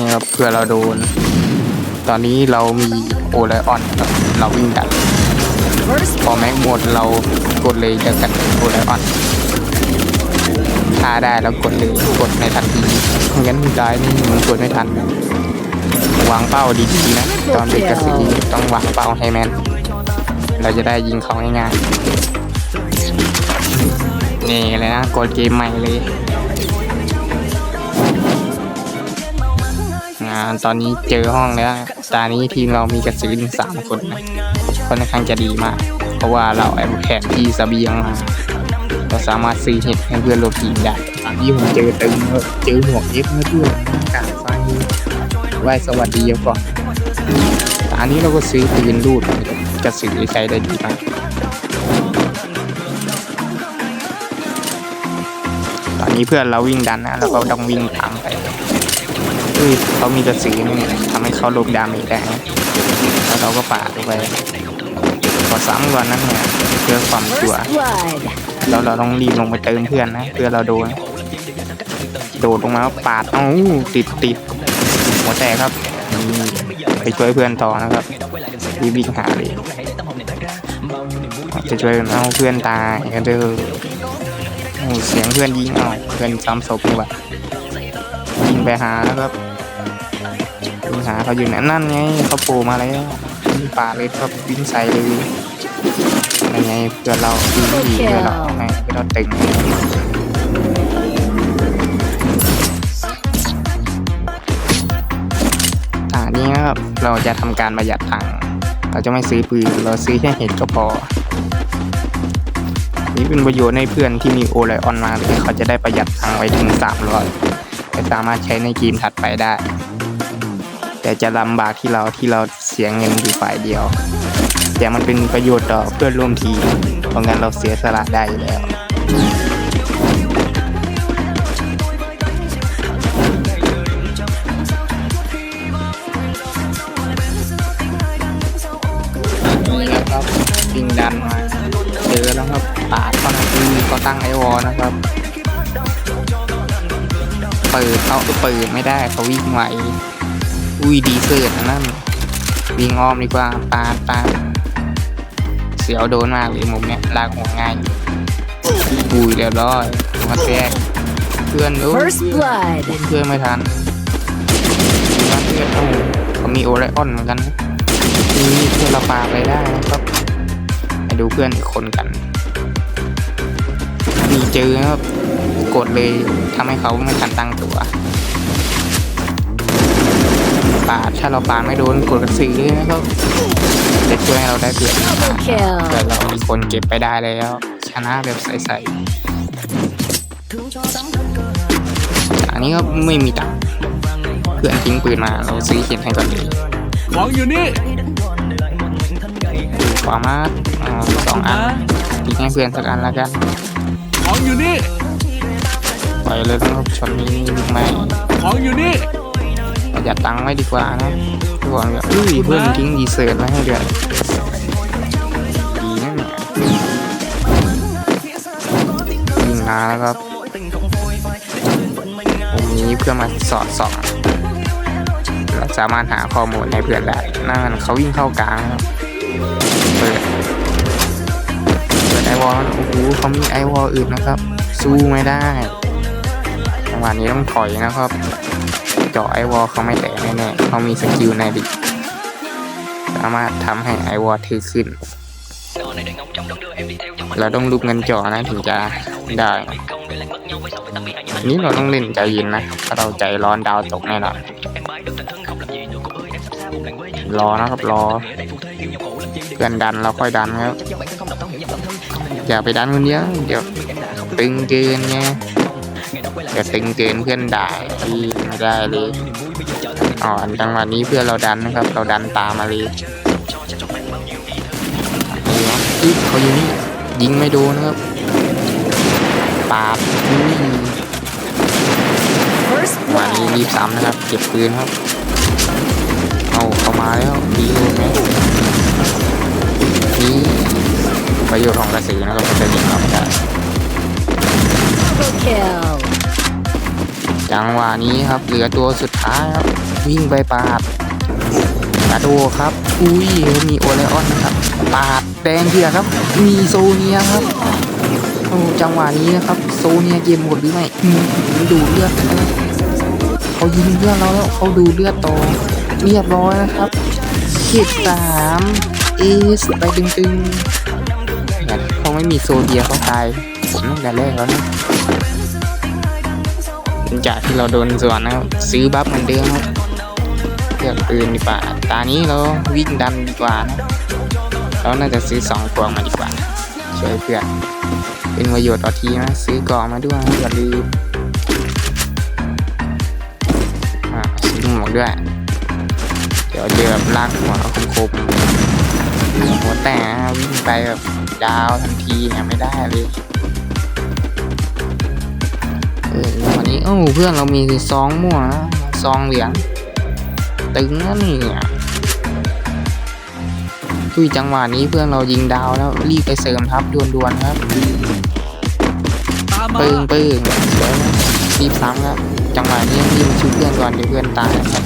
นี่ครับเพื่อเราโดน ตอนนี้เรามีโอไลออนเราวิ่งดันพอแม็กหมดเรากดเลยจะกันโอไลออนถ้าได้แล้วกดเลยกดในทันทีไม่งั้นได้นี่มันกดไม่ทันวางเป้าดีๆนะ ตอนเป็นกระสีต้องวางเป้าให้แม่นเราจะได้ยิงเขาง่ายๆนี่เลยนะกดเกมใหม่เลย งานตอนนี้เจอห้องแล้วตอนนี้ทีมเรามีกระสือถึงสามคนนะค่อนข้างจะดีมาก เพราะว่าเราแอบแผนที่เสบียงมาเราสามารถซื้อเห็ดให้เพื่อนร่วมทีมได้ตอนนี้ผมเจอตึงแล้วเจอหมวกเย็บมาด้วยหน้ากากไฟไหว้สวัสดีก่อนอันนี้เราก็ซื้อปืนรูดกระสือใช้ได้ดีมากตอนนี้เพื่อนเราวิ่งดันนะเราก็ต้องวิ่งตามไป เฮ้ยเขามีกระสือนี่ทำให้เขาลบดาเมจได้นะแล้วเราก็ปาดไปพอซ้ำกว่านั้นเนี่ยเพื่อความชัวร์ First blood. แล้วเราต้องรีบลงไปเติมเพื่อนนะเพื่อเราโดนโดดลงมาปาดเอ้าติดติดหัวแตกครับไปช่วยเพื่อนต่อนะครับรีบวิ่งหาเลยจะช่วยเอาเพื่อนตายกันเด้อโอ้เสียงเพื่อนยิงเอาเพื่อนซ้ำศพนี่หว่ายิงไปหาแล้วครับ ยิงหาเขาอยู่นั่นนั่นไงเขาโผล่มาแล้วป่าเลยครับวิ่งใส่เลยยังไงเพื่อเราดีดีเพื่อเราไงเพื่อเราตึงอ่านี้นะครับเราจะทำการประหยัดตังค์เราจะไม่ซื้อปืนเราซื้อแค่เห็ดก็พอ นี่เป็นประโยชน์ให้เพื่อนที่มีโอไลออนมาเลยเขาจะได้ประหยัดตังค์ไว้ถึง300จะสามารถใช้ในเกมถัดไปได้ แต่จะลำบากที่เราที่เราเสียเงินอยู่ฝ่ายเดียว แต่มันเป็นประโยชน์ต่อเพื่อนร่วมทีมเพราะงั้นเราเสียสละได้อยู่แล้วนี่นะครับวิ่งดันมาเจอแล้วครับปาดเขานะคือเขาตั้งไอวอลนะครับเปิดเขาเปิดไม่ได้เขาวิ่งไว อุ้ยดีเสิร์ตนะนั่นวิ่งอ้อมดีกว่าปาดปาดเสียวโดนมากเลยมุมเนี้ยลากหัวง่ายอุ้ยเรียบร้อยมาแทรกเพื่อนโอ้ย First blood. เพื่อนไม่ทันมาเพื่อนโอ้เขามีโอไรออนเหมือนกันนะนี่เพื่อนเราปาไปได้นะครับไปดูเพื่อนอีกคนกันมีเจอนะครับกดเลยทำให้เขาไม่ทันตั้งตัว ปาด ถ้าเราปาดไม่โดนกดกระสือเลยนะครับจะช่วยให้เราได้เปรียบ Double เพื่อ kill. เรามีคนเก็บไปได้แล้ว ชนะแบบใสๆอันนี้ก็ไม่มีตังค์เพื่อนทิ้งปืนมาเราซื้อเข็นให้ก่อนเลยของอยู่นี่ขวามาอ่าสองอันทิ้งให้เพื่อนสักอันแล้วกันของอยู่นี่ปล่อยเลยนะครับช็อตนี้ไม่ของอยู่นี่ ประหยัดตังค์ไว้ดีกว่านะทุกคนแบบอุ้ยเพื่อนทิ้งดีเซอร์ตมาให้ด้วยดีนะเนี่ยยิงมาแล้วครับผมนี้เพื่อมาสอดส่องเราสามารถหาข้อมูลให้เพื่อนได้นั่นเขาวิ่งเข้ากลางครับเปิดเปิดไอวอลโอ้โหเขามีไอวอลอื่นนะครับ สู้ไม่ได้จังหวะนี้ต้องถอยนะครับ เจาะไอวอลเขาไม่แตกแน่ๆเขามีสกิลในดิสามารถทำให้ไอวอลถือขึ้น เราต้องรูปเงินจอนะถึงจะได้อันนี้เราต้องเล่นใจเย็นนะถ้าเราใจร้อนดาวตกแน่นอนรอนะครับรอเพื่อนดันเราค่อยดันครับอย่าไปดันคนเดียวเดี๋ยวตึงเกินไง เดี๋ยวตึงเกินเพื่อนด่าที่ไม่ได้เลยอ๋อจังหวะนี้เพื่อนเราดันนะครับ เราดันตามมาเลยอุ๊ยเขาอยู่นี่ยิงไม่โดนนะครับปาดอุ้ย First วันนี้รีบซ้ำนะครับ เก็บปืนครับ เอาเข้ามาแล้วดีเลยไหมนี่ประโยชน์ของกระสือนะครับจะยิงเราไม่ได้ Double kill. จังหวะนี้ครับ เหลือตัวสุดท้ายครับ วิ่งไปปาดกระโดดครับ อุ้ยมีโอเลออนครับ ปาดแดงเถื่อครับ มีโซเนียครับโอ้จังหวะนี้นะครับ โซเนียเกมหมดหรือไม่อืมดูเลือดเขายิงเลือดเราแล้วเขาดูเลือดต่อเรียบร้อยนะครับเขตสามเอสไปตึงๆเนี่ยเขาไม่มีโซเดียเขาตายผมตั้งแต่แรกแล้วนะ จากที่เราโดนสวนนะครับ ซื้อบัฟเหมือนเดิมครับเลือกปืนดีกว่า ตานี้เราวิ่งดันดีกว่านะเราน่าจะซื้อสองพวงมาดีกว่า ช่วยเพื่อนเป็นประโยชน์ต่อทีมนะซื้อกล่องมาด้วยอย่าลืมซื้อหมวกด้วย เดี๋ยวเจอแบบลากหัวคมๆหัวแต่วิ่งไปแบบดาวทันทีเนี่ยไม่ได้เลย เออวันนี้โอ้าเพื่อนเรามีซองม่วงนะซองเหลืองตึงนะเนี่ยคุยจังหวะนี้เพื่อนเรายิงดาวแล้วรีบไปเสริมทัพด่วนๆครับตามมาปึ้งปึ้งสวยนะรีบซ้ำครับ จังหวะนี้รีบช่วยเพื่อนก่อนเดี๋ยวเพื่อนตายครับ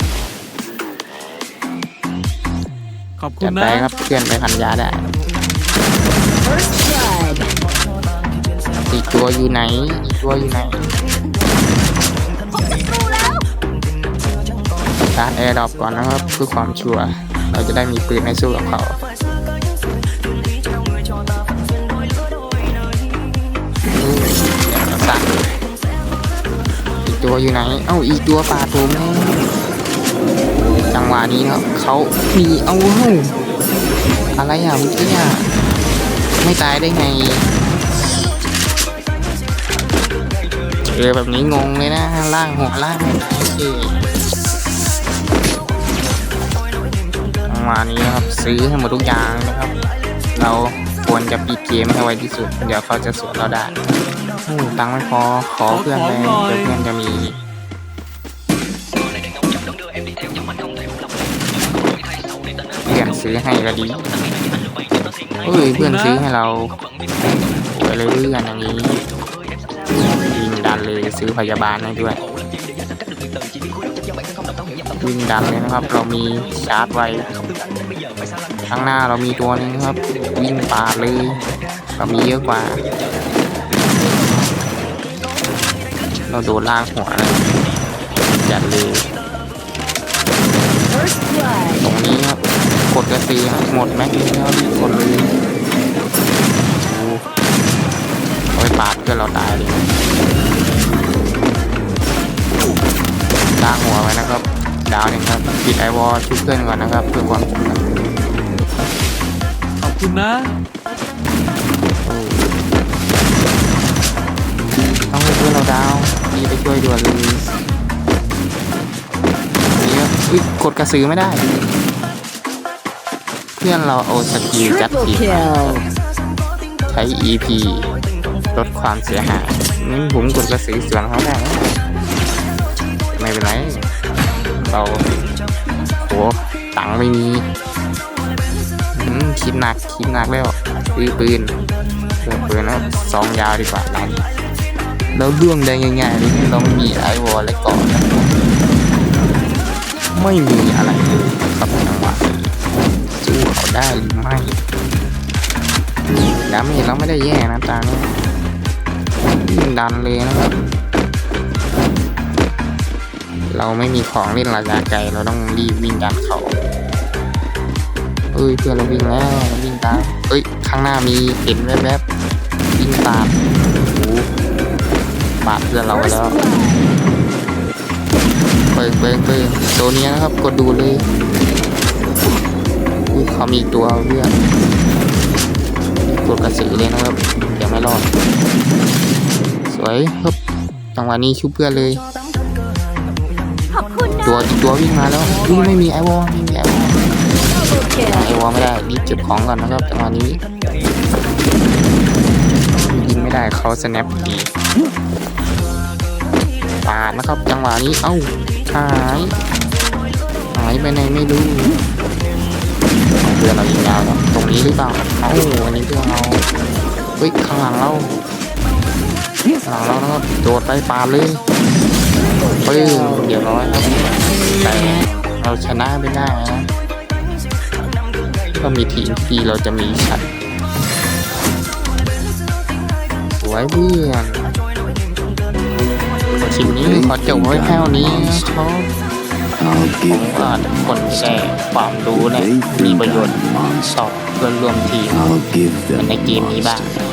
ขอบคุจัณดนะไปครับเพื่อนไปพันยาได้ First blood. อีกตัวอยู่ไหน อีกตัวอยู่ไหนกาแอร์ดรอปก่อนนะครับเพื่อความชัวร์เราจะได้มีปืนให้สู้กับเขาอู้เดี๋ยวเราสั่งอีกตัวอยู่ไหน เอ้าอีกตัวปลาโถมแล้วจังหวะนี้ครับเขามีเอาเฮ้าอะไรอะเมื่อกี้อะไม่ตายได้ไง เจอแบบนี้งงเลยนะ ล่างหัวล่างไม่ได้สิจังหวะนี้นะครับซื้อให้หมดทุกอย่างนะครับ เราควรจะปิดเกมให้ไวที่สุด เดี๋ยวเขาจะสวนเราได้ตังค์ไม่พอขอเพื่อนเลยเดี๋ยวเพื่อนจะมีเพื่อนซื้อให้ก็ดีเฮ้ยเพื่อนซื้อให้เราไปเลยเพื่อนอย่างนี้ เลยซื้อพยาบาลให้ด้วยวิ่งดันเลยนะครับ เรามีชาร์จไว้ข้างหน้าเรามีตัวนึงครับ วิ่งปาดเลยเรามีเยอะกว่า เราโดนลากหัวเลยจัดเลยตรงนี้ครับกดกระสีหมดแม็กซ์เลยครับกดเลยโอ้เอาไปาดเพื่อเราตายเลย ล้างหัวไว้นะครับ ดาวหนึ่งครับปิดไอวอลชุบเพื่อนก่อนนะครับเพื่อความคุ้มกันขอบคุณนะต้องให้เพื่อนเราดาวดีไปช่วยด่วนเลยนี่ครับอุ๊ยกดกระสือไม่ได้ เพื่อนเราเอาสกิลจัด Triple ทีมมา kill. ใช้ EP ลดความเสียหายนี่ผมกดกระสือสวนเขาได้นะ ไม่เป็นไร เราโหตังค์ไม่มีคิดหนักคิดหนักแล้วซื้อปืนซื้อปืนแล้วซองยาวดีกว่าร้านแล้วล่วงได้ง่ายๆเลยเราไม่มีไอวอลและกาะนไม่มีอะไรครับจังหวะนี้สู้เขาได้หรือไม่ดาเมจเราไม่ได้แย่นะตาเนี่ยวิ่งดันเลยนะครับ เราไม่มีของเล่นระยะไกลเราต้องรีบวิ่งดันเขาเอ้ยเพื่อนเราวิ่งแล้วเราวิ่งตามเอ้ยข้างหน้ามีเห็นแวบๆวิ่งตามโอ้ปาดเพื่อนเราไปแล้วเปิงเปิงเปิงตัวนี้นะครับกดดูเลยอุ้ยเขามีตัวเพื่อนกดกระสือเลยนะครับเดี๋ยวไม่รอดสวยครับจังหวะนี้ชุบเพื่อนเลย ตัวอีกตัววิ่งมาแล้วอุ้ยไม่มีไอวอลไม่มีไอวอลไอวอลไม่ได้รีบเก็บของก่อนนะครับจังหวะนี้ยิงไม่ได้เขาสแนปดีปาดนะครับจังหวะนี้เอ้าหายหายไปไหนไม่รู้เพื่อนเรายิงยาวแล้วตรงนี้หรือเปล่าเอ้าอันนี้เพื่อนเราเฮ้ยข้างหลังเราข้างหลังเรานะครับโดดไปปาดเลย ปึ้ง kill. เดี๋ยวร้อยครับแต่เราชนะไม่ได้นะก็มีทีมที่เราจะมีชัดสวยเพื่อนคลิปนี้ขอจบไว้แค่นี้ครับผมว่าคนจะได้ความรู้และมีประโยชน์ต่อเพื่อนร่วมทีมในเกมนี้บ้าง